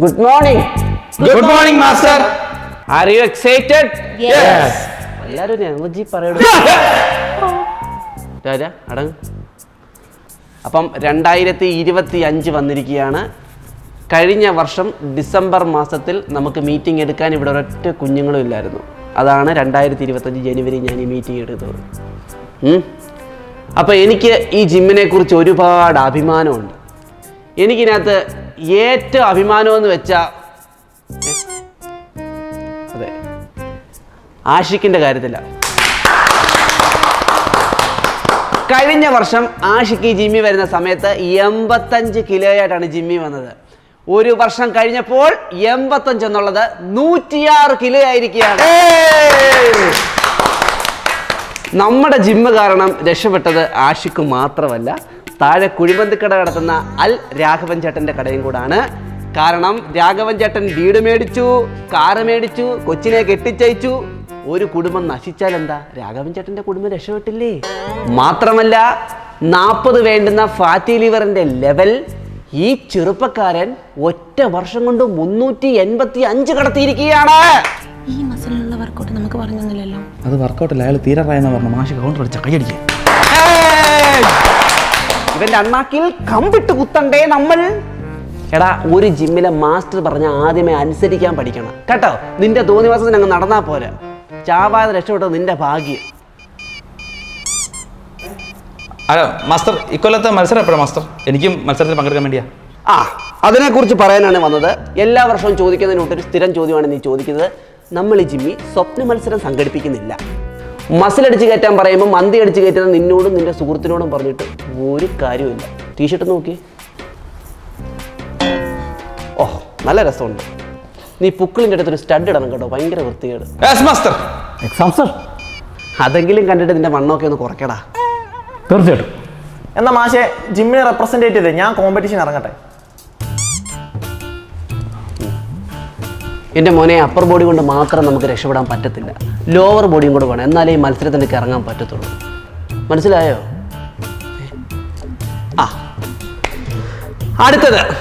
Good morning good morning master are you excited yes എല്ലാരും energy പറയണു രാജ അടങ്ങ്. അപ്പം രണ്ടായിരത്തി ഇരുപത്തി അഞ്ച് വന്നിരിക്കുകയാണ്. കഴിഞ്ഞ വർഷം ഡിസംബർ മാസത്തിൽ നമുക്ക് മീറ്റിംഗ് എടുക്കാൻ ഇവിടെ ഒരൊറ്റ കുഞ്ഞുങ്ങളും ഇല്ലായിരുന്നു. അതാണ് രണ്ടായിരത്തി ഇരുപത്തഞ്ച് ജനുവരി ഞാൻ ഈ മീറ്റിംഗ് എടുത്തത്. ഉം. അപ്പോൾ എനിക്ക് ഈ ജിമ്മിനെ കുറിച്ച് ഒരുപാട് അഭിമാനമുണ്ട്. എനിക്കിനകത്ത് ഏറ്റവും അഭിമാനമെന്ന് വെച്ചാൽ അതെ. ആഷിക്കിന്റെ കാര്യത്തിലാണ് കഴിഞ്ഞ വർഷം ആഷിക്ക് ജിമ്മി വരുന്ന സമയത്ത് എൺപത്തഞ്ച് കിലോയായിട്ടാണ് ജിമ്മി വന്നത്. ഒരു വർഷം കഴിഞ്ഞപ്പോൾ എൺപത്തഞ്ച് എന്നുള്ളത് നൂറ്റിയാറ് കിലോ ആയിരിക്കുകയാണ്. നമ്മുടെ ജിമ്മ് കാരണം രക്ഷപ്പെട്ടത് ആഷിക്ക് മാത്രമല്ല താഴെ കുഴിമന്തിക്കട നടത്തുന്ന അൽ രാഘവൻ ചേട്ടന്റെ കടയും കൂടാണ്. കാരണം രാഘവൻ ചേട്ടൻ വീട് മേടിച്ചു കാറ് മേടിച്ചു കൊച്ചിനെ കെട്ടിച്ചയച്ചു. ഒരു കുടുംബം നശിച്ചാൽ എന്താ? രാഘവൻ ചേട്ടന്റെ കുടുംബം രക്ഷപ്പെട്ടില്ലേ? മാത്രമല്ല നാൽപ്പത് വേണ്ടുന്ന ഫാറ്റി ലിവറിന്റെ ലെവൽ ഈ ചെറുപ്പക്കാരൻ ഒറ്റ വർഷം കൊണ്ട് മുന്നൂറ്റി എൺപത്തി അഞ്ച് കടത്തിയിരിക്കുകയാണ്. ഈ മസിലുള്ള വർക്കൗട്ട് നമുക്ക് പറഞ്ഞില്ലല്ലോ അത് വർക്കൗട്ടില്ല അയാൾ തീരാറായെന്ന് പറഞ്ഞു മാഷി കൗണ്ടർ അടിച്ച കൈയടിക്കുക ഇവന്റെ അണ്ണാക്കിൽ കമ്പിട്ട് കുത്തണ്ടേ നമ്മൾ? എടാ ഒരു ജിമ്മിലെ മാസ്റ്റർ പറഞ്ഞ ആദ്യമേ അനുസരിക്കാൻ പഠിക്കണം. കേട്ടോ? നിന്റെ തോന്നിവാസത്തിന് അങ്ങ് നടന്നാ പോരെ. ചാവാതെ രക്ഷപ്പെട്ടത് നിന്റെ ഭാഗ്യം. അല്ല മാസ്റ്റർ ഇക്കൊല്ലത്തെ മത്സരം എപ്പോഴാണ് മാസ്റ്റർ എനിക്കും മത്സരത്തിൽ പങ്കെടുക്കാൻ വേണ്ടിയാ. ആ അതിനെക്കുറിച്ച് പറയാനാണ് വന്നത്. എല്ലാ വർഷവും ചോദിക്കുന്നതിനൊട്ടൊരു സ്ഥിരം ചോദ്യമാണ് നീ ചോദിക്കുന്നത്. നമ്മൾ ഈ ജിമ്മി സ്വപ്ന മത്സരം സംഘടിപ്പിക്കുന്നില്ല. മസിലടിച്ച് കയറ്റാൻ പറയുമ്പോൾ മന്തി അടിച്ച് കയറ്റുന്ന നിന്നോടും നിന്റെ സുഹൃത്തിനോടും പറഞ്ഞിട്ട് ഒരു കാര്യമില്ല ടീഷർട്ട് നോക്കി ഓ നല്ല രസമുണ്ട്. നീ പുക്കിളിന്റെ അടുത്തൊരു സ്റ്റഡ് ഇടണം കേട്ടോ. ഭയങ്കര വൃത്തികേട്. യെസ് മാസ്റ്റർ എക്സാം സർ അതെങ്കിലും കണ്ടിട്ട് നിന്റെ മണ്ണൊക്കെ ഒന്ന് കുറയ്ക്കടാ. തീർച്ചയായിട്ടും. എന്നാ മാഷെ ജിമ്മിനെ റെപ്രസെന്റേറ്റ് ചെയ്ത്. ഞാൻ കോമ്പറ്റീഷൻ ഇറങ്ങട്ടെ. എന്റെ മോനെ അപ്പർ ബോഡി കൊണ്ട് മാത്രം നമുക്ക് രക്ഷപ്പെടാൻ പറ്റത്തില്ല. ലോവർ ബോഡിയും കൂടെ വേണം. എന്നാലേ ഈ മത്സരത്തിന് ഇറങ്ങാൻ പറ്റത്തുള്ളൂ. മനസ്സിലായോ? ആ. അടുത്തത്.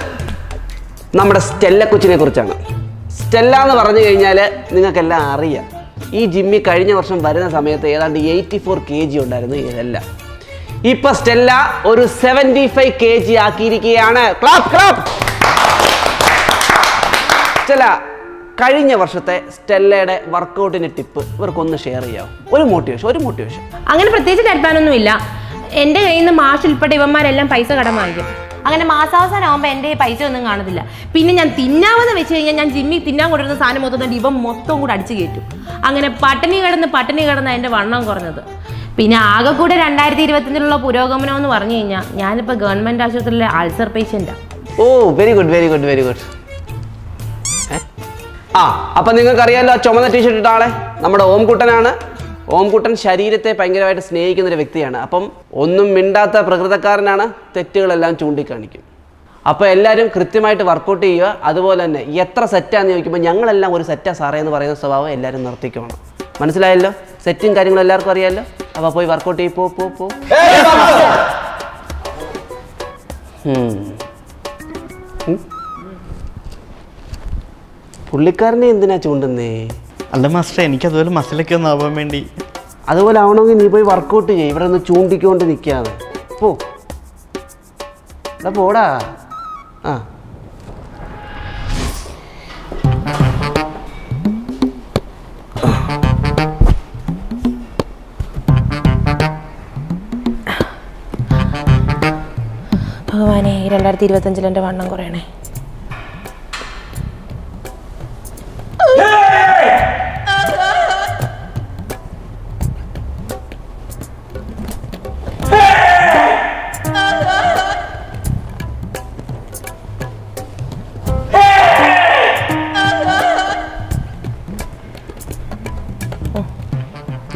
നമ്മുടെ സ്റ്റെല്ല കൊച്ചിനെ കുറിച്ചാണ്. സ്റ്റെല്ല എന്ന് പറഞ്ഞു കഴിഞ്ഞാൽ നിങ്ങൾക്കെല്ലാം അറിയാം. ഈ ജിമ്മി കഴിഞ്ഞ വർഷം വരുന്ന സമയത്ത് ഏതാണ്ട് എയ്റ്റി ഫോർ കെ ജി ഉണ്ടായിരുന്നു ഇതെല്ലാം. ഇപ്പൊ സ്റ്റെല്ല ഒരു സെവന്റി ഫൈവ് കെ ജി ആക്കിയിരിക്കുകയാണ്. ക്ലാപ്പ് ക്ലാപ്പ് ചില കഴിഞ്ഞ വർഷത്തെ സ്റ്റെല്ലയുടെ വർക്കൗട്ടിന്റെ ടിപ്പ് ഇവർക്കൊന്ന് ഷെയർ ചെയ്യാം ഒരു മോട്ടിവേഷൻ ഒരു മോട്ടിവേഷൻ അങ്ങനെ പ്രത്യേകിച്ച് തരത്താനൊന്നുമില്ല. എന്റെ കയ്യിൽ നിന്ന് മാഷ് ഉൾപ്പെടെ ഇവന്മാരെല്ലാം പൈസ കടം വാങ്ങിക്കും. അങ്ങനെ മാസാവസാനം ആകുമ്പോൾ എന്റെ ഈ പൈസ ഒന്നും കാണത്തില്ല. പിന്നെ ഞാൻ തിന്നാമെന്ന് വെച്ച് കഴിഞ്ഞാൽ ഞാൻ ജിമ്മിൽ തിന്നാൻ കൊണ്ടിരുന്ന സാധനം മൊത്തം തന്നെ ഇവൻ മൊത്തം കൂടെ അടിച്ചു കയറ്റും. അങ്ങനെ പട്ടിണി കിടന്ന് പട്ടിണി കിടന്ന് എന്റെ വണ്ണം കുറഞ്ഞത്. പിന്നെ ആകെ കൂടെ രണ്ടായിരത്തി ഇരുപത്തിനുള്ള പുരോഗമനം എന്ന് പറഞ്ഞു കഴിഞ്ഞാൽ ഞാനിപ്പോൾ ഗവൺമെന്റ് ആശുപത്രിയിലെ അൾസർ പേഷ്യന്റാണ് ഓ very good very good very good ആ അപ്പം നിങ്ങൾക്കറിയാമല്ലോ ആ ചുമന്ന ടീഷർട്ട് ഇട്ട ആളെ നമ്മുടെ ഓംകുട്ടനാണ്. ഓംകുട്ടൻ ശരീരത്തെ ഭയങ്കരമായിട്ട് സ്നേഹിക്കുന്ന ഒരു വ്യക്തിയാണ്. അപ്പം ഒന്നും മിണ്ടാത്ത പ്രകൃതക്കാരനാണ് തെറ്റുകളെല്ലാം ചൂണ്ടിക്കാണിക്കും. അപ്പോൾ എല്ലാവരും കൃത്യമായിട്ട് വർക്കൗട്ട് ചെയ്യുക. അതുപോലെ തന്നെ എത്ര സെറ്റാന്ന് ചോദിക്കുമ്പോൾ ഞങ്ങളെല്ലാം ഒരു സെറ്റാ സാറേ എന്ന് പറയുന്ന സ്വഭാവം എല്ലാവരും നിർത്തിക്കണം. മനസ്സിലായല്ലോ? സെറ്റും കാര്യങ്ങളും എല്ലാവർക്കും അറിയാമല്ലോ അപ്പോൾ പോയി വർക്കൗട്ട് ചെയ്യും പോ പോ പോ. ഉം. പുള്ളിക്കാരനെ എന്തിനാ ചൂണ്ടുന്നേ? അല്ല മാസ്റ്റർ എനിക്ക് അതുപോലെ മസിലൊക്കെ ഒന്ന് ആവാൻ വേണ്ടി. അതുപോലെ ആവണമെങ്കിൽ നീ പോയി വർക്കൗട്ട് ചെയ്യും. ഇവിടെ ഒന്ന് ചൂണ്ടിക്കൊണ്ട് നിൽക്കാതെ പോ. എടാ പോടാ. ആ. ഭഗവാനെ രണ്ടായിരത്തി ഇരുപത്തഞ്ചിൽ എന്റെ വണ്ണം കുറയണേ.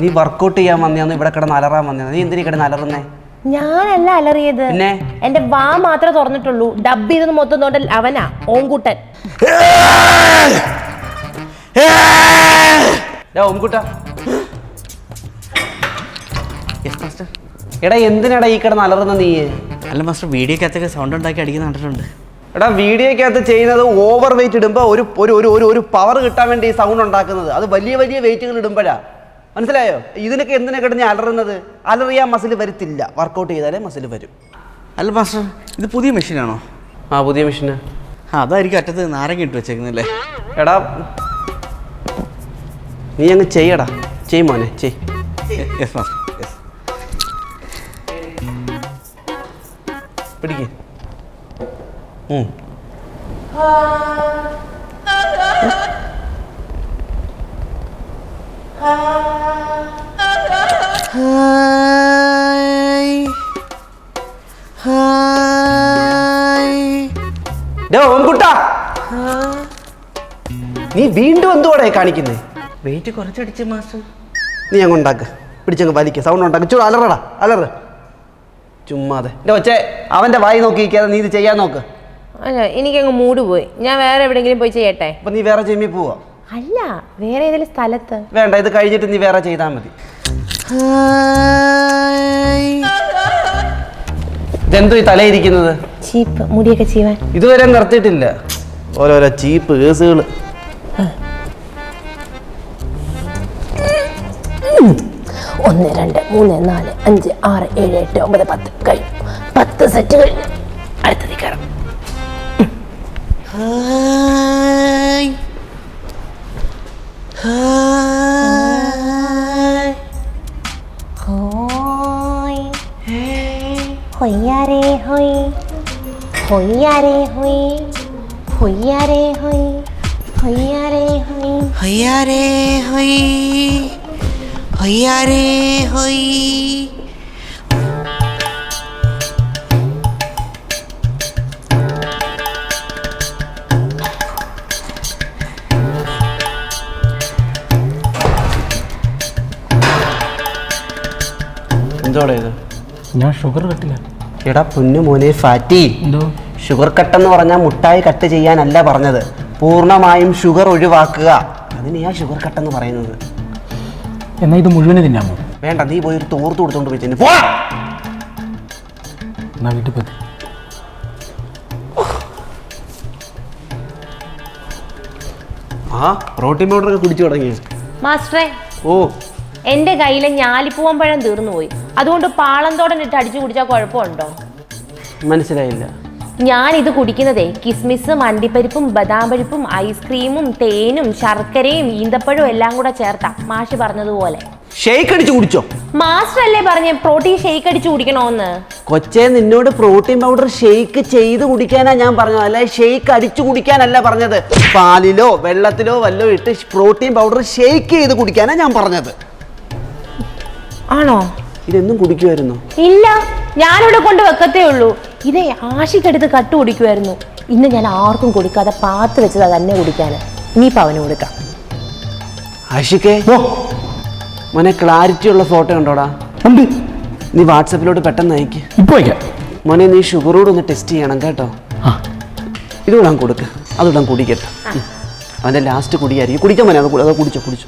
നീ വർക്കൗട്ട് ചെയ്യാൻ വന്നയാന്ന് ഇവിടെ കിടന്ന് അലറാൻ വന്നയാ നീ എന്തിനാ കിടന്ന് അലറുന്നേ? ഞാനല്ല അലറിയത്. പിന്നെ? എന്റെ വാ മാത്രമേ തുറന്നിട്ടുള്ളൂ. ഡബ് ചെയ്തത് മൊത്തം തോണ്ടൽ അവനാ ഓങ്കുട്ടൻ. ഡാ ഓംകുട്ടാ Yes, master. എടാ എന്തിനാടാ ഈ കിടന്ന് അലറുന്ന നീ? അല്ല മാസ്റ്റർ വീഡിയോക്കകത്തൊക്കെ സൗണ്ട് ഉണ്ടാക്കി അടിക്കുന്ന കണ്ടിട്ടുണ്ട്. എടാ വീഡിയോക്കകത്ത് ചെയ്യുന്നത് ഓവർ വെയിറ്റ് ഇടുമ്പോൾ ഒരു ഒരു ഒരു ഒരു ഒരു പവർ കിട്ടാൻ വേണ്ടി ഈ സൗണ്ട് ഉണ്ടാക്കുന്നത്. അത് വലിയ വലിയ വെയിറ്റുകൾ ഇടുമ്പോഴാ. മനസ്സിലായോ? ഇതിനൊക്കെ എന്തിനാ കിടന്ന് അലറുന്നത്? അലറിയാൻ മസിൽ വരത്തില്ല. വർക്കൗട്ട് ചെയ്താലേ മസിൽ വരും. അല്ല മാസ്റ്റർ ഇത് പുതിയ മെഷീനാണോ ആ പുതിയ മെഷീന് ആ അതായിരിക്കും അറ്റത്ത് നാരങ്ങ ഇട്ട് വെച്ചേക്കുന്നല്ലേ എടാ നീ അങ്ങ് ചെയ്യടാ. ചെയ് മോനെ ചെയ് യെസ് മാസ്റ്റർ യെസ്. പിടിക്ക്. ഉം. ഡോ, ഓൻകുട്ടാ. നീ വീണ്ടും എന്തുവാടേ കാണിക്കുന്നേ? വെയിറ്റ് കുറച്ചടിച്ച് മാസ്റ്റർ നീ അങ്ങ് ഉണ്ടാക്ക്. പിടിച്ചങ്ങ് വലിക്ക. സൗണ്ട് ഉണ്ടാക്ക്. ചു അലറടാ അലറ്. ചുമ്മാതെ. എന്റെ ഒച്ചേ അവന്റെ വായി നോക്കിയിരിക്കാതെ നീ ഇത് ചെയ്യാൻ നോക്ക്. അല്ല എനിക്കങ്ങ് മൂട് പോയി. ഞാൻ വേറെ എവിടെയെങ്കിലും പോയി ചെയ്യട്ടെ? അപ്പം നീ വേറെ ജിമ്മിൽ പോവാ. അല്ല വേറെ ഏതെങ്കിലും സ്ഥലത്ത്? വേണ്ട ഇത് കഴിഞ്ഞിട്ട് നീ വേറെ ചെയ്താൽ മതി. ഇതെന്തോ ഈ തലയിരിക്കുന്നത്? ചീപ്പ് മുടിയൊക്കെ ചെയ്യുവാൻ ഇതുവരെ നിർത്തിയിട്ടില്ല. ഓരോരോ ചീപ്പ് കേസുകൾ ഒന്ന് രണ്ട് മൂന്ന് നാല് അഞ്ച് ആറ് ഏഴ് എട്ട് ഒമ്പത് പത്ത്. കഴിഞ്ഞു പത്ത് സെറ്റ് കഴിഞ്ഞു അടുത്തത് കയറാം. はーい。ほーい。ほいやれほい。ほいやれほい。ほいやれほい。ほいやれほい。ほいやれほい。ほいやれほい。ほいやれほい。എന്തോടെ ഇത്? ഞാൻ ഷുഗർ കട്ടില്ല. എടാ പൊന്നു മോനെ ഫാറ്റി. എന്തോ? ഷുഗർ കട്ട് എന്ന് പറഞ്ഞാൽ മുട്ടായി കട്ട് ചെയ്യാനല്ല പറഞ്ഞത്. പൂർണമായും ഷുഗർ ഒഴിവാക്കുക. അതിനെയാ ഷുഗർ കട്ട് എന്ന് പറയുന്നത്. എന്നാ ഇത് മുഴുവനെ തിന്നാമോ വേണ്ട നീ പോയി ഒരു തോർത്ത് കൊടുത്തോണ്ട് പോയി ചെന്ന് പോ എന്നാ വീട്ടിൽ പോയി. ആ പ്രോട്ടീൻ പൗഡർ ഒക്കെ കുടിച്ചു തുടങ്ങി മാസ്റ്ററെ ഓ. എന്റെ കയ്യിലെ ഞാലിപ്പൂവൻ പഴം തീർന്നു പോയി അതുകൊണ്ട് പാളന്തോടൻ ഇട്ട് അടിച്ചു കുടിച്ചാൽ കുഴപ്പമുണ്ടോ? മനസ്സിലായില്ല. ഞാൻ ഇത് കുടിക്കുന്നതേ കിസ്മിസും അണ്ടിപ്പരിപ്പും ബദാം പരിപ്പും ഐസ്ക്രീമും തേനും ശർക്കരയും ഈന്തപ്പഴവും എല്ലാം കൂടെ ചേർത്താ മാഷി പറഞ്ഞതുപോലെ. ഷേക്ക് അടിച്ചു കുടിച്ചോ? മാസ്റ്റർ അല്ലേ പറഞ്ഞ പ്രോട്ടീൻ ഷേക്ക് അടിച്ചു കുടിക്കണോന്ന്? കൊച്ചേ നിന്നോട് പ്രോട്ടീൻ പൗഡർ ഷേക്ക് ചെയ്ത് കുടിക്കാനാ ഞാൻ പറഞ്ഞത്. അല്ല ഷേക്ക് അടിച്ചു കുടിക്കാനല്ല പറഞ്ഞത്. പാലിലോ വെള്ളത്തിലോ വല്ലോ ഇട്ട് പ്രോട്ടീൻ പൗഡർ ഷേക്ക് ചെയ്ത് കുടിക്കാനാ ഞാൻ പറഞ്ഞത്. ആണോ? ഇതെന്നും കുടിക്കുമായിരുന്നു ഇല്ല ഞാനിവിടെ കൊണ്ട് വെക്കത്തേ ഉള്ളൂ. ഇതേ ആശിക്കെടുത്ത് കട്ട് കുടിക്കുമായിരുന്നു ഇന്ന് ഞാൻ ആർക്കും കൊടുക്കാതെ പാത്ത് വെച്ചതാ തന്നെ കുടിക്കാൻ ഇനിയിപ്പോൾ അവന് കൊടുക്കാം. ആഷിക്കേ മോനെ ക്ലാരിറ്റി ഉള്ള ഫോട്ടോ ഉണ്ടോടാ? ഉണ്ട് നീ വാട്സപ്പിലോട്ട് പെട്ടെന്ന് അയക്ക്. ഇപ്പൊ മോനെ നീ ഷുഗറോട് ഒന്ന് ടെസ്റ്റ് ചെയ്യണം കേട്ടോ. ആ. ഇതുകൂടാൻ കൊടുക്ക്. അതുകൂടാൻ കുടിക്കട്ടെ. അവന്റെ ലാസ്റ്റ് കുടിയായിരിക്കും. കുടിക്കാൻ മോനെ അത് കുടിച്ചോ കുടിച്ചോ.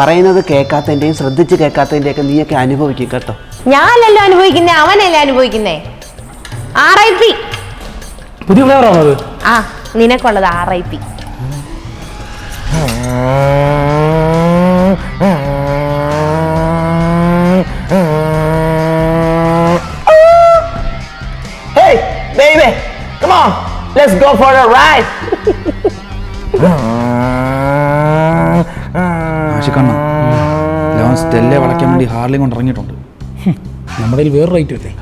പറയുന്നത് കേൾക്കാത്തതിന്റെയും ശ്രദ്ധിച്ച് കേൾക്കാത്തതിന്റെയൊക്കെ നീയൊക്കെ അനുഭവിക്കും കേട്ടോ. ഞാനല്ലോ അനുഭവിക്കുന്നേ? അവനല്ലേ അനുഭവിക്കുന്നേ? ആർ ഐ പി പുതിയ ഫ്ലേവറാണോ അത്? ആ നിനക്കുള്ളത് R I P let's go for a ride. സ്റ്റെല്ലെ വളയ്ക്കാൻ വേണ്ടി ഹാർലി കൊണ്ട് ഇറങ്ങിയിട്ടുണ്ട്. നമ്മുടെ കയ്യിൽ വേറെ റേറ്റ് ഇല്ലേ?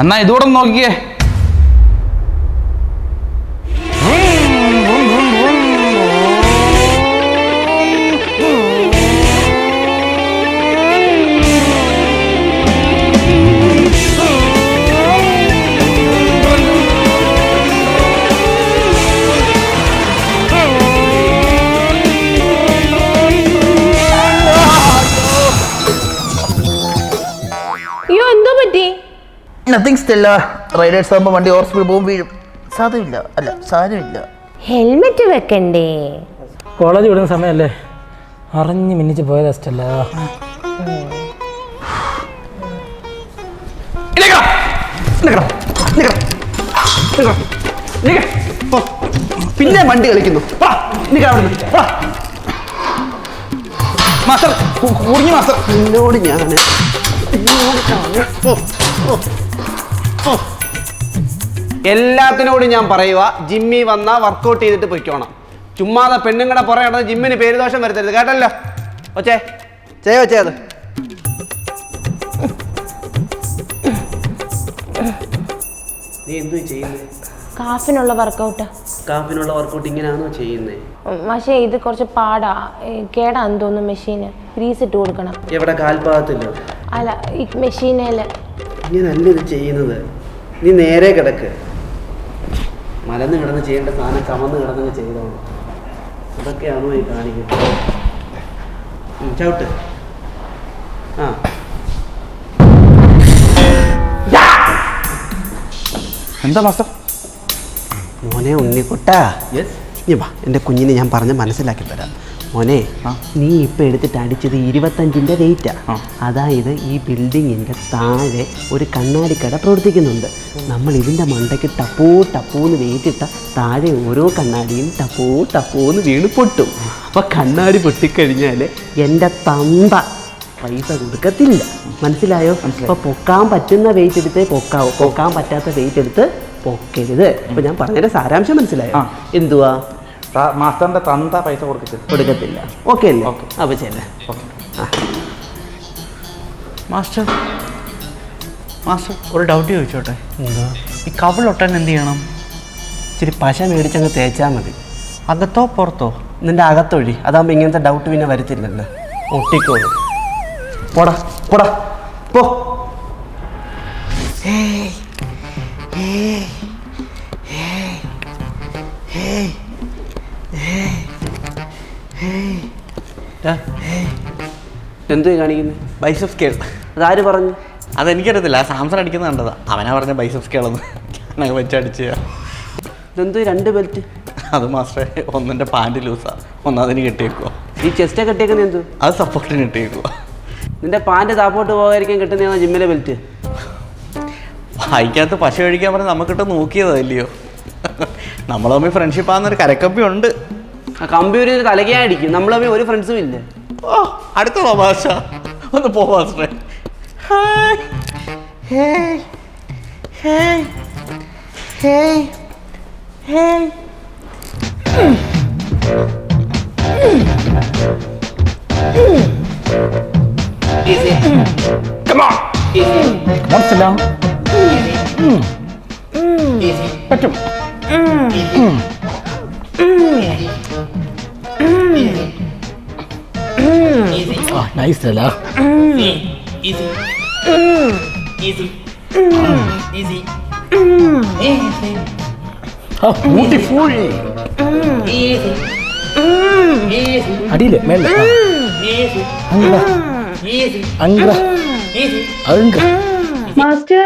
എന്നാ ഇതുകൂടെ ഒന്ന് നത്തിങ് സ്റ്റില്ല റൈഡേഴ്സ് ആകുമ്പോൾ വണ്ടി ഹോസ്പിറ്റൽ പോകും വീഴും. സാധ്യമില്ല. അല്ല സാരമില്ല. ഹെൽമെറ്റ് വെക്കണ്ടേ? കോളേജ് വിടുന്ന സമയമല്ലേ അറിഞ്ഞ് മിന്നിച്ച് പോയ അസ്റ്റല്ല പിന്നെ വണ്ടി കളിക്കുന്നു. മാസ്റ്റർ കുടുങ്ങി മാസ്റ്റർ. നിന്നോട് ഞാൻ നിന്നോട് ഞാൻ എല്ലാത്തിനോടും ഞാൻ പറയുക ജിമ്മി വന്നാൽ വർക്കൗട്ട് ചെയ്തിട്ട് പൊയ്ക്കോണം. ചുമ്മാതെ പെണ്ണുങ്ങളുടെ പുറകെ നടന്ന് ജിമ്മിന് പേരുദോഷം വരുത്തരുത് കേട്ടല്ലോ? ഒച്ചേ ചെയ്യ ഒച്ചേ അത്? നീ എന്തു ചെയ്യുന്നത് കാഫിനുള്ള വർക്കൗട്ട് കാഫിനുള്ള വർക്കൗട്ട് ഇങ്ങനെയാണോ ചെയ്യുന്നത് പക്ഷേ ഇത് കുറച്ച് പാടാ. കേടാന്ന് തോന്നുന്നു മെഷീന് ഗ്രീസ് ഇട്ട് കൊടുക്കണം. എവിടെ കാൽഭാഗത്തില്ലോ അല്ല ഈ മെഷീനേൽ ഇങ്ങനല്ല ഇത് ചെയ്യുന്നത്? നീ നേരെ കിടക്ക്. മലന്ന് കിടന്ന് ചെയ്യേണ്ട സാധനം കമന്ന് കിടന്ന് ചെയ്തോളൂ അതൊക്കെയാണോ ഈ കാണിക്കുന്നത്? ചവിട്ട്. ആ. എന്താ മാസ്റ്റർ? മോനെ ഉണ്ണിക്കുട്ടാ. ഇനി വാ എന്റെ കുഞ്ഞിനെ ഞാൻ പറഞ്ഞ് മനസ്സിലാക്കി തരാം. മോനെ നീ ഇപ്പം എടുത്തിട്ട് അടിച്ചത് ഇരുപത്തഞ്ചിന്റെ വെയിറ്റാ അതായത് ഈ ബിൽഡിങ്ങിന്റെ താഴെ ഒരു കണ്ണാടിക്കട പ്രവർത്തിക്കുന്നുണ്ട്. നമ്മൾ ഇതിന്റെ മണ്ടയ്ക്ക് ടപ്പോ ടപ്പോന്ന് വേറ്റിട്ട താഴെ ഓരോ കണ്ണാടിയും ടപ്പോ ടപ്പോന്ന് വീണ് പൊട്ടും. അപ്പൊ കണ്ണാടി പൊട്ടിക്കഴിഞ്ഞാൽ എന്റെ തമ്പ പൈസ കൊടുക്കത്തില്ല. മനസ്സിലായോ? അപ്പൊ പൊക്കാൻ പറ്റുന്ന വെയിറ്റ് എടുത്തേ പൊക്കാവും. പൊക്കാൻ പറ്റാത്ത വെയിറ്റ് എടുത്ത് പൊക്കരുത്. അപ്പൊ ഞാൻ പറഞ്ഞതിന്റെ സാരാംശം മനസ്സിലായോ? എന്തുവാ? മാസ്റ്ററിന്റെ തന്ത പൈസ കൊടുക്കത്തില്ല. കൊടുക്കത്തില്ല. ഓക്കെ അല്ലേ? അപ്പൊ ചെല്ലേ മാസ്റ്റർ മാസ്റ്റർ ഒരു ഡൗട്ട് ചോദിച്ചോട്ടെ? ഈ കവിളൊട്ടാൻ എന്ത് ചെയ്യണം? ഇച്ചിരി പശ മേടിച്ചങ്ങ് തേച്ചാൽ മതി. അകത്തോ പുറത്തോ? നിന്റെ അകത്തൊഴി. അതാകുമ്പോൾ ഇങ്ങനത്തെ ഡൗട്ട് പിന്നെ വരത്തില്ലല്ലോ. ഒട്ടിക്കോളൂ. പോടാ പോടാ പോ. എന്തു കാണിക്കുന്നത് ബൈസഫ് സ്കെയിൽ അതാര് പറഞ്ഞു? അതെനിക്കറിയത്തില്ല. ആ സാംസൺ അടിക്കുന്ന കണ്ടതാ. അവനാ പറഞ്ഞ ബൈസെപ്സ് സ്കെയിളെന്ന് വെച്ച് വെച്ചടിച്ച് ഇതെന്ത് രണ്ട് ബെൽറ്റ് അത് മാസ്റ്ററെ ഒന്നിന്റെ പാന്റ് ലൂസാ ഒന്നതിന് കെട്ടിയേക്കുവാ. ഈ ചെസ്റ്റ് കെട്ടിയേക്കുന്ന എന്തു അത് സപ്പോർട്ടിന് കെട്ടിയേക്കുവാ. നിന്റെ പാന്റ് താപ്പോട്ട് പോകാതിരിക്കാൻ കിട്ടുന്നതാണ് ജിമ്മിലെ ബെൽറ്റ് വായിക്കാത്ത പശ കഴിക്കാൻ പറഞ്ഞ് നമുക്കിട്ട് നോക്കിയതല്ലയോ നമ്മൾ തമ്മിൽ ഫ്രണ്ട്ഷിപ്പ് ആകുന്നൊരു കരക്കപ്പി ഉണ്ട്. തലയ്ക്കാൻ അടിക്കും നമ്മൾ തമ്മിൽ ഒരു ഫ്രണ്ട്സും ഇല്ല. ഓ അടുത്ത തമാശ. ഒന്ന് പോ മാസ്റ്ററെ. Hi. Hey. Hey hey hey മനസ്സിലാവും പറ്റും നൈസ് അല്ല ബ്യൂട്ടിഫുൾ അടിയിൽ മേലെ അങ്ങ അങ്ങ അങ്ങ മാസ്റ്റർ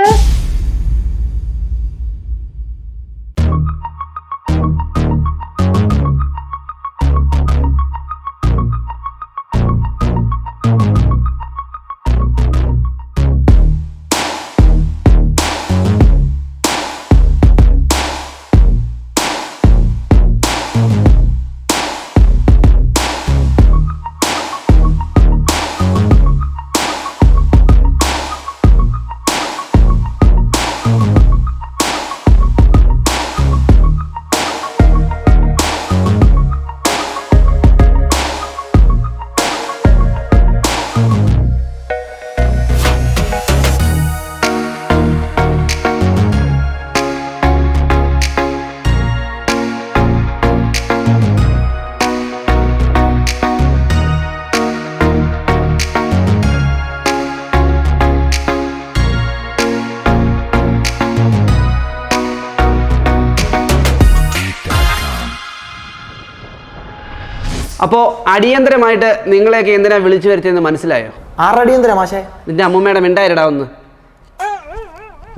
അപ്പോൾ അടിയന്തരമായിട്ട് നിങ്ങളെയൊക്കെ എന്തിനാ വിളിച്ചു വരുത്തിയെന്ന് മനസ്സിലായോ? ആറടിയന്തര മാഷേ. നിന്റെ അമ്മൂമ്മയുടെ മിണ്ടായിരടാ ഒന്ന്.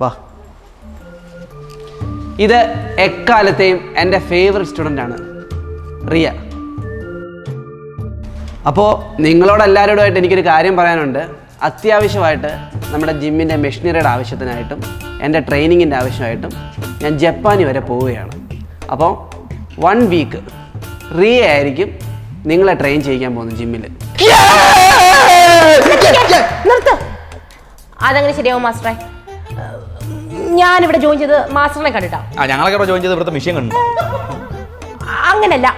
വാ. ഇത് എക്കാലത്തെയും എന്റെ ഫേവററ്റ് സ്റ്റുഡന്റ് ആണ് റിയ. അപ്പോൾ നിങ്ങളോട് എല്ലാവരോടുമായിട്ട് എനിക്കൊരു കാര്യം പറയാനുണ്ട്. അത്യാവശ്യമായിട്ട് നമ്മുടെ ജിമ്മിന്റെ മെഷീനറിയുടെ ആവശ്യത്തിനായിട്ടും എന്റെ ട്രെയിനിങ്ങിന്റെ ആവശ്യമായിട്ടും ഞാൻ ജപ്പാനി വരെ പോവുകയാണ്. അപ്പോൾ വൺ വീക്ക് റിയ ആയിരിക്കും നിങ്ങളെ ട്രെയിൻ ചെയ്യിക്കാൻ പോകുന്നു ജിമ്മിൽ നിർത്ത്. അതങ്ങനെ ശരിയാവും മാസ്റ്ററെ. ഞാനിവിടെ ജോയിൻ ചെയ്ത് മാസ്റ്ററിനെ കണ്ടിട്ടാ. ആ ഞങ്ങളൊക്കെ ഇവിടെ ജോയിൻ ചെയ്ത് ഇവിടുത്തെ മിഷൻ കണ്ടു അങ്ങനല്ല.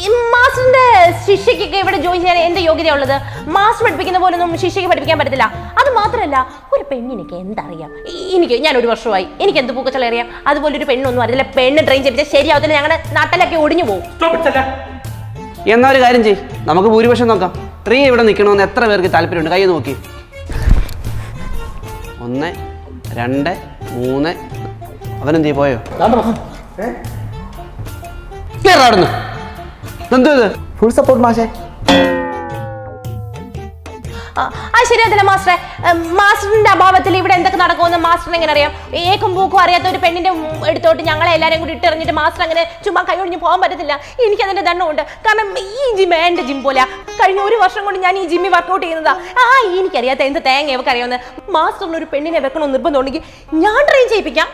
ഈ മാസ്റ്ററിന്റെ ശിഷ്യക്കൊക്കെ ഇവിടെ ജോയിൻ ചെയ്യാൻ എന്ത് യോഗ്യത ഉള്ളത് മാസ്റ്റർ പഠിപ്പിക്കുന്ന പോലൊന്നും ശിഷ്യക്ക് പഠിപ്പിക്കാൻ പറ്റത്തില്ല. അത് മാത്രമല്ല ഒരു പെണ്ണിനൊക്കെ എന്തറിയാം? എനിക്ക് ഞാൻ ഒരു വർഷമായി. എനിക്ക് എന്ത് പൂക്കച്ചള അറിയാം? അതുപോലെ ഒരു പെണ്ണൊന്നും അറിയില്ല. പെണ്ണ് ട്രെയിൻ ചെയ്യിച്ചാൽ ശരിയാവത്തില്ല. ഞങ്ങളുടെ നാട്ടിലൊക്കെ ഒടിഞ്ഞു പോകും എന്നാ ഒരു കാര്യം ചെയ് നമുക്ക് ഭൂരിപക്ഷം നോക്കാം. സ്ത്രീ ഇവിടെ നിൽക്കണമെന്ന് എത്ര പേർക്ക് താല്പര്യമുണ്ട്? കൈ നോക്കി. ഒന്ന് രണ്ട് മൂന്ന്. അവനെന്ത് ചെയ്യും? പോയോ? അവിടുന്ന്. എന്തോ ഇത്? ഫുൾ സപ്പോർട്ട് മാഷേ. ആ ശരി അതിലെ മാസ്റ്ററെ. മാസ്റ്ററിന്റെ അഭാവത്തിൽ ഇവിടെ എന്തൊക്കെ നടക്കുമെന്ന് മാസ്റ്ററിന് എങ്ങനെ അറിയാം? ഏക്കും പൂക്കും അറിയാത്ത ഒരു പെണ്ണിന്റെ എടുത്തോട്ട് ഞങ്ങളെ എല്ലാവരും കൂടി ഇട്ടെറിഞ്ഞിട്ട് മാസ്റ്റർ അങ്ങനെ ചുമ്മാ കൈ ഒഴിഞ്ഞ് പോകാൻ പറ്റത്തില്ല. എനിക്ക് അതിന്റെ ദണ്ണമുണ്ട് കാരണം ഈ ജിം എന്റെ ജിം പോലെ കഴിഞ്ഞ ഒരു വർഷം കൊണ്ട് ഞാൻ ഈ ജിമ്മി വർക്കൗട്ട് ചെയ്യുന്നതാ. ആ എനിക്കറിയാത്ത എന്ത് തേങ്ങ ഇവക്കറിയാവുന്ന മാസ്റ്ററിന് ഒരു പെണ്ണിനെ വെക്കണമെന്ന് നിർബന്ധമുണ്ടെങ്കിൽ ഞാൻ ട്രെയിൻ ചെയ്യിപ്പിക്കാം.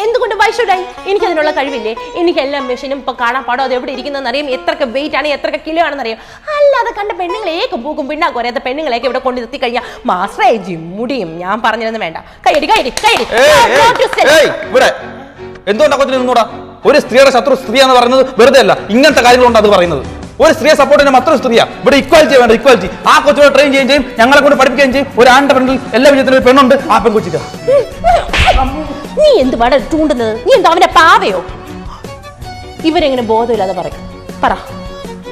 എന്തുകൊണ്ട് വൈഷുഡായി എനിക്ക് അതിനുള്ള കഴിവില്ലേ? എനിക്ക് എല്ലാ മെഷീനും ഇപ്പൊ കാണാൻ പാടോ. അത് എവിടെ ഇരിക്കുന്നതെന്ന് അറിയാം. എത്രക്ക് വെയിറ്റ് ആണ് എത്ര കിലോ ആണെന്ന് അറിയാം. അല്ലാതെ കണ്ട പെണ്ണുങ്ങളേക്ക് പോകും പൂക്കും പിണ്ണാക്കും അറിയാത്ത പെണ്ണുങ്ങളെയൊക്കെ ഇവിടെ കൊണ്ട് നിർത്തി കഴിഞ്ഞാൽ മാസ്റ്ററെ ജിമ്മുടിയും. ഞാൻ പറഞ്ഞിരുന്നു വേണ്ട. കൈയടി കൈയടി കൈയടി ഇവിടെ. നിന്നൂടാ ഒരു സ്ത്രീയുടെ ശത്രു സ്ത്രീ എന്ന് പറയുന്നത് വെറുതെ അല്ല. ഇങ്ങനത്തെ കാര്യങ്ങളുണ്ട് അത് പറയുന്നത്. ഒരു സ്ത്രീയെ സപ്പോർട്ട് ചെയ്യുന്ന മറ്റൊരു സ്ത്രീയാ. ഇവിടെ ഇക്വാലിറ്റി വേണ്ട ഇക്വാലിറ്റി ആ കൊച്ചിനെ ട്രെയിൻ ചെയ്യുകയും ചെയ്യും. ഞങ്ങളെ കൊണ്ട് പഠിപ്പിക്കുകയും ചെയ്യും. ഒരു ആണിന്റെ ഫ്രണ്ടിൽ എല്ലാ വിജയത്തിലും ഒരു പെണ്ണുണ്ട്. ആ പെൺകൊച്ചിക്ക്. നീ എന്ത് വട ചൂണ്ടുന്നത് നീ എന്താ അവന്റെ പാവയോ? ഇവരെങ്ങനെ ബോധമില്ലാതെ പറയും. പറ.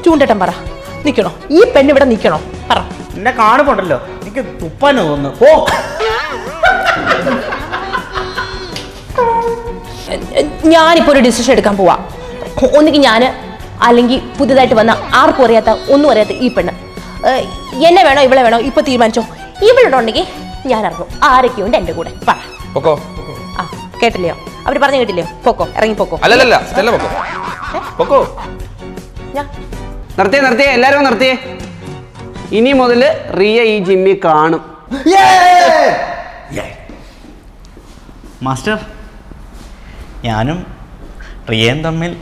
ചൂണ്ടട്ടം പറ. നിക്കണോ? ഈ പെണ്ണ് ഇവിടെ നിക്കണോ? പറ. എന്നെ കാണുമ്പോണ്ടല്ലോ. എനിക്ക് തുപ്പാന് തോന്നുന്നു. ഓ ഞാനിപ്പോ ഒരു ഡിസിഷൻ എടുക്കാൻ പോവാ. ഒന്നുകിൽ ഞാൻ അല്ലെങ്കിൽ പുതിയതായിട്ട് വന്ന ആർക്കും അറിയാത്ത ഒന്നും അറിയാത്ത ഈ പെണ്ണ്. എന്നെ വേണോ ഇവളെ വേണോ ഇപ്പൊ തീരുമാനിച്ചോ? ഇവിടെ ഉണ്ടെങ്കിൽ ഞാൻ ഇറങ്ങും. ആരൊക്കെയുണ്ട് എന്റെ കൂടെ. പറ. കേട്ടില്ലയോ? അവർ പറഞ്ഞു കേട്ടില്ലയോ? പൊക്കോ ഇറങ്ങി പൊക്കോ. അല്ലല്ല സ്റ്റെല്ല പൊക്കോ. പൊക്കോ. നിർത്തിയേ നിർത്തിയേ എല്ലാരും നിർത്തിയേ. ഇനി മുതൽ റിയ ഈ ജിമ്മി കാണും. മാസ്റ്റർ ഞാനും റിയയും തമ്മിൽ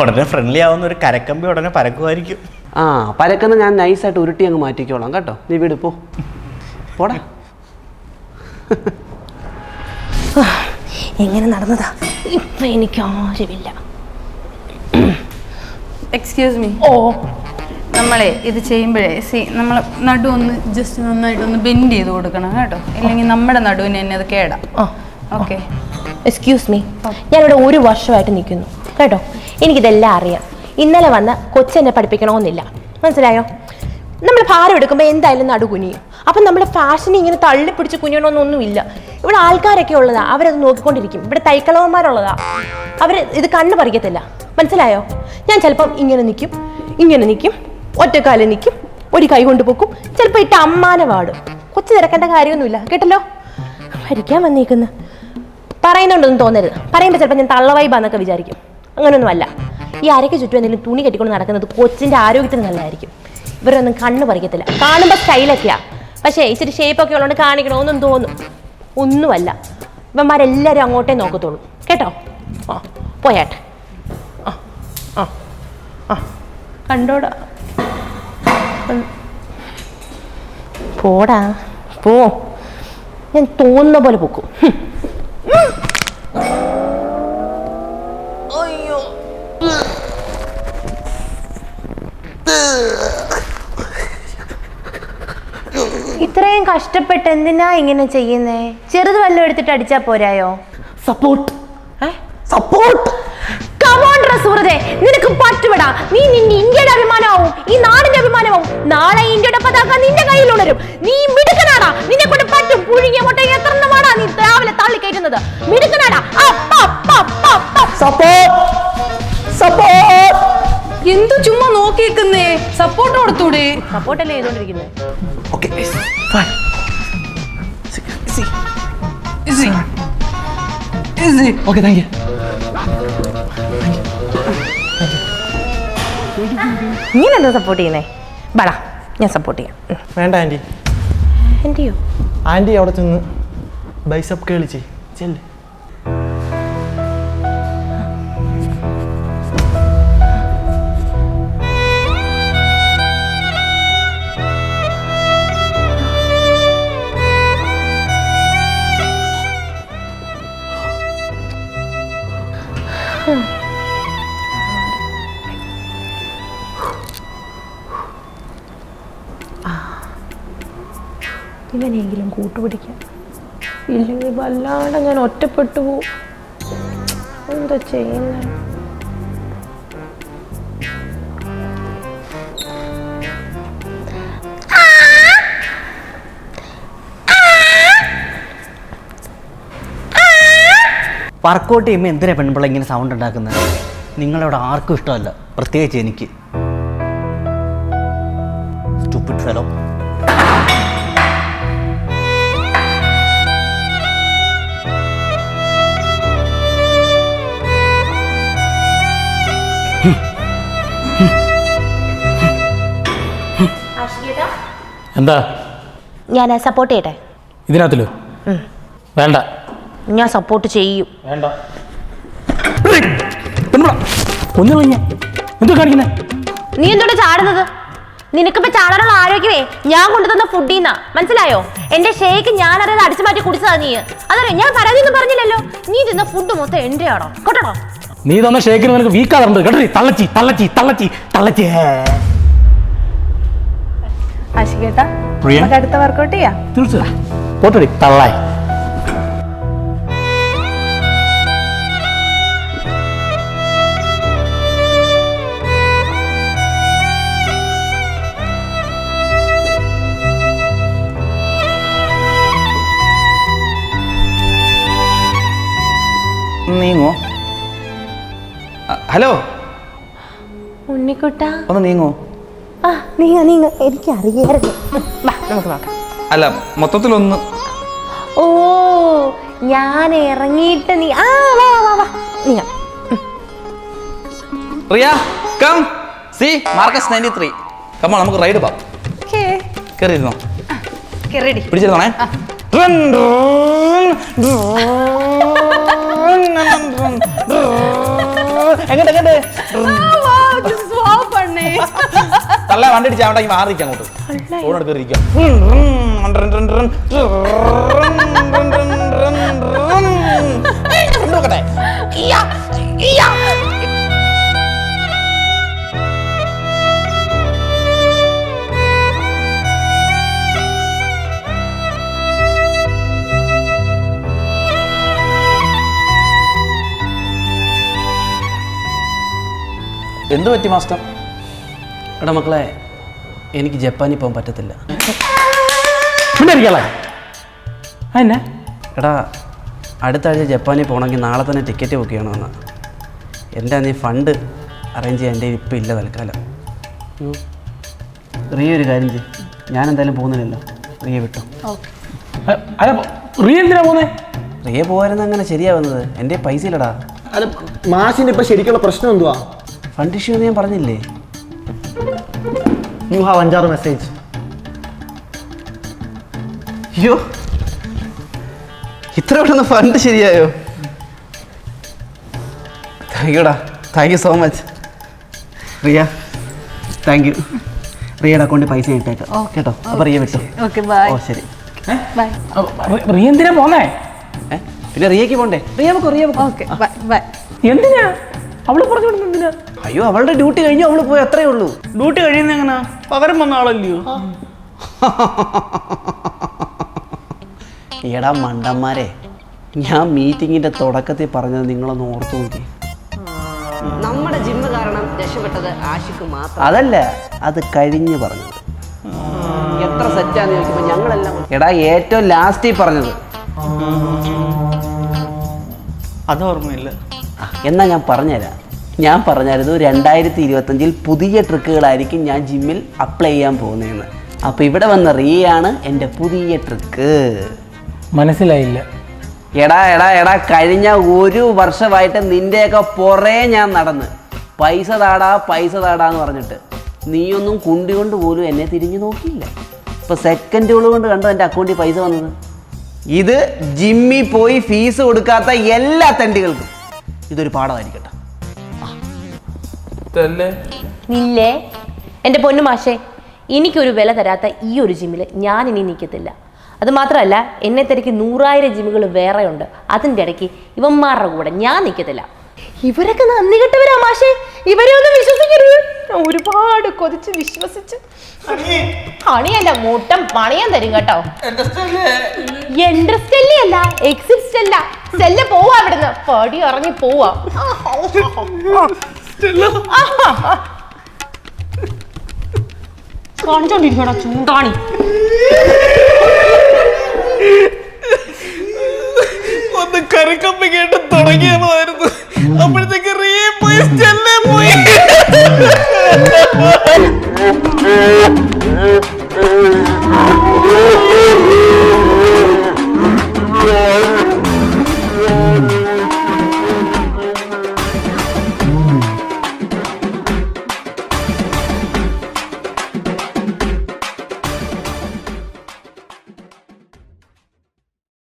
ഉടനെ ഫ്രണ്ട്ലി ആവുന്ന ഒരു കരക്കമ്പി ഉടനെ പരക്കുമായിരിക്കും. ആ പരക്കുന്ന ഞാൻ നൈസായിട്ട് ഉരുട്ടി അങ്ങ് മാറ്റിക്കോളാം കേട്ടോ. നീ വീട് പോ. പോടാ. എങ്ങനെ നടന്നതാ? ഇപ്പൊ എനിക്ക് ആവശ്യമില്ല. Excuse me oh. നമ്മളെ ഇത് ചെയ്യുമ്പോഴേ സി നമ്മൾ നടു ഒന്ന് ജസ്റ്റ് നന്നായിട്ടൊന്ന് ബെൻഡ് ചെയ്ത് കൊടുക്കണം കേട്ടോ. ഇല്ലെങ്കിൽ നമ്മുടെ നടുവിന് തന്നെ അത് കേടാം. ഓക്കെ എക്സ്ക്യൂസ് മീ ഞാനിവിടെ ഒരു വർഷമായിട്ട് നിൽക്കുന്നു. കേട്ടോ? എനിക്കിതെല്ലാം അറിയാം. ഇന്നലെ വന്ന കൊച്ചെന്നെ പഠിപ്പിക്കണമെന്നില്ല. മനസ്സിലായോ? നമ്മൾ ഭാരം എടുക്കുമ്പോൾ എന്തായാലും നടു കുനിയും. അപ്പം നമ്മുടെ ഫാഷനെ ഇങ്ങനെ തള്ളിപ്പിടിച്ച് കുനിയണമെന്നൊന്നുമില്ല. ഇവിടെ ആൾക്കാരൊക്കെ ഉള്ളതാ. അവരത് നോക്കിക്കൊണ്ടിരിക്കും. ഇവിടെ തൈക്കളവന്മാരുള്ളതാ അവർ ഇത് കണ്ണ് പറിക്കത്തില്ല. മനസ്സിലായോ? ഞാൻ ചിലപ്പം ഇങ്ങനെ നിൽക്കും ഇങ്ങനെ നിൽക്കും ഒറ്റക്കാലിൽ നിൽക്കും ഒരു കൈ കൊണ്ട് പൊക്കും. ചിലപ്പോൾ ഇട്ട് അമ്മാനെ പാടും കൊച്ചു തിരക്കേണ്ട കാര്യമൊന്നുമില്ല. കേട്ടല്ലോ? ഭരിക്കാൻ വന്നേക്കുന്ന. പറയുന്നുണ്ടെന്ന് തോന്നരുത്. പറയുമ്പോൾ ചിലപ്പോൾ ഞാൻ തള്ളവൈബാന്നൊക്കെ വിചാരിക്കും. അങ്ങനെയൊന്നും അല്ല ഈ അരയ്ക്ക് ചുറ്റും എന്തെങ്കിലും തുണി കെട്ടിക്കൊണ്ട് നടക്കുന്നത് കൊച്ചിന്റെ ആരോഗ്യത്തിന് നല്ലതായിരിക്കും. ഇവരൊന്നും കണ്ണ് പറിക്കത്തില്ല. കാണുമ്പോൾ സ്റ്റൈലൊക്കെയാണ് പക്ഷേ ഇച്ചിരി ഷേപ്പൊക്കെ ഉള്ളതുകൊണ്ട് കാണിക്കണമെന്നും തോന്നും. ഒന്നുമല്ല. ഇവന്മാരെല്ലാവരും അങ്ങോട്ടേ നോക്കത്തുള്ളൂ. കേട്ടോ? ആ പോയാട്ടെ. ആ ആ ആ. കണ്ടോടാ. പോടാ. പോ. ഞാൻ തോന്നുന്ന പോലെ പൊക്കും. കഷ്ടപ്പെട്ട് എന്തിനാ ഇങ്ങനെ ചെയ്യുന്നേ? ചെറുത് വല്ലതും എടുത്തിട്ട് അടിച്ചാ പോരായോ? സപ്പോർട്ട് സപ്പോർട്ട് കമോൺ സൂറജെ നിനക്ക് പറ്റുവിടാ നീ നിന്റെ ഇന്ത്യയുടെ അഭിമാനമാവും ഈ നാടിന്റെ അഭിമാനമാവും. നാളെ ഇന്ത്യയുടെ പതാക നിന്റെ കയ്യിൽ ഉണരും. നീ മിടുക്കനാടാ. നിന്നെ കൊണ്ട് പറ്റും പുഴുങ്ങിയ മുട്ട എത്ര എണ്ണമാടാ നീ രാവിലെ തള്ളി കയറ്റുന്നത്. മിടുക്കനാടാ. എന്തു ചുമ്മാ നോക്കിയേക്കുന്നേ? സപ്പോർട്ട് കൊടുത്തൂടെ സപ്പോർട്ടല്ലേ ചെയ്തോണ്ടിരിക്കുന്നത് okay fine okay thank you നീ എന്താ സപ്പോർട്ട് ചെയ്യുന്നേ? ബടാ ഞാൻ സപ്പോർട്ട് ചെയ്യാം. വേണ്ട ആന്റി ആന്റിയോ ആന്റി അവിടെ ചെന്ന് ബൈസപ്പ് കേളിച്ചേ ചെല്ല്. ഇല്ലെങ്കിൽ വല്ലാണ്ട് ഞാൻ ഒറ്റപ്പെട്ടു പോവും. എന്താ ചെയ്യുന്നത് വർക്കൗട്ട് ചെയ്യുമ്പോൾ എന്തിനാണ് പെൺപിള്ള ഇങ്ങനെ സൗണ്ട് ഉണ്ടാക്കുന്നത്? നിങ്ങളവിടെ ആർക്കും ഇഷ്ടമല്ല. പ്രത്യേകിച്ച് എനിക്ക്. എന്താ? ഞാൻ സപ്പോർട്ട് ചെയ്യട്ടെ? ഇതിനകത്തിൽ? വേണ്ട. ഞാൻ സപ്പോർട്ട് ചെയ്യും. വേണ്ട. ഒന്ന് കഴിഞ്ഞ എന്തോ കാണിക്കുന്നേ? നീ ചാടുന്നത്? നിനക്കിപ്പോ ചാടാനുള്ള ആരോഗ്യമേ ഞാൻ കൊണ്ടുതന്ന ഫുഡീന്നാ മനസ്സിലായോ? എന്റെ ഷേക്ക് ഞാൻ അറിയാതെ അടിച്ചു മാറ്റി കുടിച്ചതാ നീ. അതറിയോ? ഞാൻ പരാതിയൊന്നും പറഞ്ഞില്ലല്ലോ. നീ തിന്ന ഫുഡ് മൊത്തം എന്റെ ആണോ കേട്ടോ നീ തന്ന ഷേക്കിന് നിനക്ക് വീക്കാറുണ്ട് കേട്ടോ തള്ളച്ചി തള്ളച്ചി തള്ളച്ചി തള്ളച്ചി. ആശികേട്ടാ പ്രിയ? നമുക്ക് അടുത്ത വർക്കൗട്ട് ചെയ്യാം. തീർച്ചയായും പോട്ടടി തള്ളായി. നീങ്ങോ? ഹലോ? ഉണ്ണിക്കുട്ട. ഒന്ന് നീങ്ങോ? ആ നീങ്ങ നീങ്ങ. എനിക്ക് അറിയായിരുന്നു. വാ നമുക്ക് നോക്കാം. അല്ല മൊത്തത്തിലൊന്ന്. ഓ ഞാൻ ഇറങ്ങിയിട്ട് നീ ആ വാ വാ വാ. നീങ്ങ. Riya come see Marcus ninety three കമ്മ നമുക്ക് റൈഡ് പോവാം. കയറിയിരുന്നോ റെഡി പിടിച്ചിരുന്നോണേ. റൺ, റൺ, റൺ, എങ്ങോട്ട് എങ്ങോട്ട്? തള്ള വണ്ടി അടിച്ച് അവിടെ മാറിയിരിക്കാം അങ്ങോട്ട് ഓടെ കയറിയിരിക്കാം നോക്കട്ടെ എന്ത് പറ്റി മാസ്റ്റർ എടാ മക്കളെ എനിക്ക് ജപ്പാനിൽ പോകാൻ പറ്റത്തില്ല. പിന്നെ അതന്നെ? എടാ അടുത്ത ആഴ്ച ജപ്പാനിൽ പോകണമെങ്കിൽ നാളെ തന്നെ ടിക്കറ്റ് ബുക്ക് ചെയ്യണമെന്ന്. എന്റെ നീ ഫണ്ട് അറേഞ്ച് ചെയ്യാൻ? എന്റെ ഇപ്പം ഇല്ല തൽക്കാലം. റിയ ഒരു കാര്യം ചെയ്യും. ഞാൻ എന്തായാലും പോകുന്നില്ലല്ലോ റിയ വിട്ടു. അല്ല റീ എന്തിനാ പോകുന്നത് റിയ പോകാനൊന്നും അങ്ങനെ ശരിയാവുന്നത് എന്റെ പൈസ ഇല്ലടാ. അല്ല മാഷിന് ഇപ്പൊ ശരിക്കുള്ള പ്രശ്നം എന്തുവാ? ഫണ്ട് ഇഷ്യൂ എന്ന് ഞാൻ പറഞ്ഞില്ലേ? യു ഹാവ് അഞ്ചാറ് മെസ്സേജ് അയ്യോ ഇത്ര പെട്ടെന്ന് ഫണ്ട് ശരിയായോ thank യുടാ thank you so much Riya thank you റിയയുടെ അക്കൗണ്ടിൽ പൈസ ഇട്ടേക്കാം കേട്ടോ അപ്പോൾ റിയ വിട്ടു ഓക്കെ ബൈ ഓ ശരി റിയ എന്തിനാ പോന്നേ പിന്നെ റിയക്ക് പോണ്ടേ റിയ പൊക്കോ റിയ പൊക്കോ ഓക്കെ ബൈ ബൈ എന്തിനാ അവൾ പറഞ്ഞു എന്തിനാ? അയ്യോ അവളുടെ ഡ്യൂട്ടി കഴിഞ്ഞു അവൾ പോയി അത്രേ ഉള്ളൂ. ഡ്യൂട്ടി കഴിയുന്ന എങ്ങനെ? പകരം വന്ന ആളല്ലയോ? എടാ മണ്ടന്മാരെ ഞാൻ മീറ്റിങ്ങിന്റെ തുടക്കത്തിൽ പറഞ്ഞത് നിങ്ങളൊന്ന് ഓർത്തു നോക്കി. നമ്മുടെ ജിമ്മ് കാരണം രക്ഷപ്പെട്ടത് ആഷിക്ക് മാത്രം. അതല്ല അത് കഴിഞ്ഞു പറഞ്ഞത്. എത്ര സെറ്റാന്ന് ചോദിക്കുമ്പോൾ ഞങ്ങളെല്ലാം എടാ ഏറ്റവും ലാസ്റ്റിൽ പറഞ്ഞത്. അത് ഓർമ്മയില്ല. എന്നാ ഞാൻ പറഞ്ഞുതരാം. ഞാൻ പറഞ്ഞായിരുന്നു രണ്ടായിരത്തി ഇരുപത്തഞ്ചിൽ പുതിയ ട്രിക്കുകളായിരിക്കും ഞാൻ ജിമ്മിൽ അപ്ലൈ ചെയ്യാൻ പോകുന്നതെന്ന്. അപ്പോൾ ഇവിടെ വന്ന റീയാണ് എന്റെ പുതിയ ട്രിക്ക്. മനസ്സിലായില്ല. എടാ എടാ എടാ കഴിഞ്ഞ ഒരു വർഷമായിട്ട് നിന്റെയൊക്കെ പുറേ ഞാൻ നടന്ന്. പൈസ താടാ പൈസ താടാ എന്ന് പറഞ്ഞിട്ട്. നീയൊന്നും കുണ്ടി കൊണ്ട് പോലും എന്നെ തിരിഞ്ഞു നോക്കിയില്ല. ഇപ്പോൾ സെക്കൻഡുകൾ കൊണ്ട് കണ്ടോ എന്റെ അക്കൗണ്ടിൽ പൈസ വന്നത്? ഇത് ജിമ്മിൽ പോയി ഫീസ് കൊടുക്കാത്ത എല്ലാ തണ്ടികൾക്കും. ഇതൊരു പാഠമായിരിക്കട്ടെ. നില്ലേ? എന്റെ പൊന്നു മാഷേ എനിക്കൊരു വില തരാത്ത ഈ ഒരു ജിമ്മിൽ ഞാൻ ഇനി നിൽക്കത്തില്ല അത് മാത്രമല്ല എന്നെ തിരക്ക് നൂറായിരം ജിമ്മുകൾ വേറെ ഉണ്ട് അതിന്റെ ഇടയ്ക്ക് ഇവന്മാരുടെ കൂടെ ഞാൻ നിൽക്കത്തില്ല ഇവരൊക്കെ നന്ദി കെട്ടവരാ മാഷേ. ഇവരെ ഒന്നും വിശ്വസിക്കരുത്. ഒരുപാട് കൊതിച്ച് വിശ്വസിച്ച്. പണിയല്ല മൂട്ടം പണിയാൻ തരും കേട്ടോ. സ്റ്റെല്ലി? അല്ല എക്സിറ്റ് സ്റ്റെല്ല. സ്റ്റെല്ല പോവാ അവിടുന്ന്. പടി ഇറങ്ങി പോവാ. കാണിച്ചോണ്ടിരിക്കണ ചൂണ്ടാണി ഒന്ന് കറിക്കമ്പി കേട്ട് തുടങ്ങിയതായിരുന്നു. അപ്പോഴത്തേക്ക് പോയി Yeah.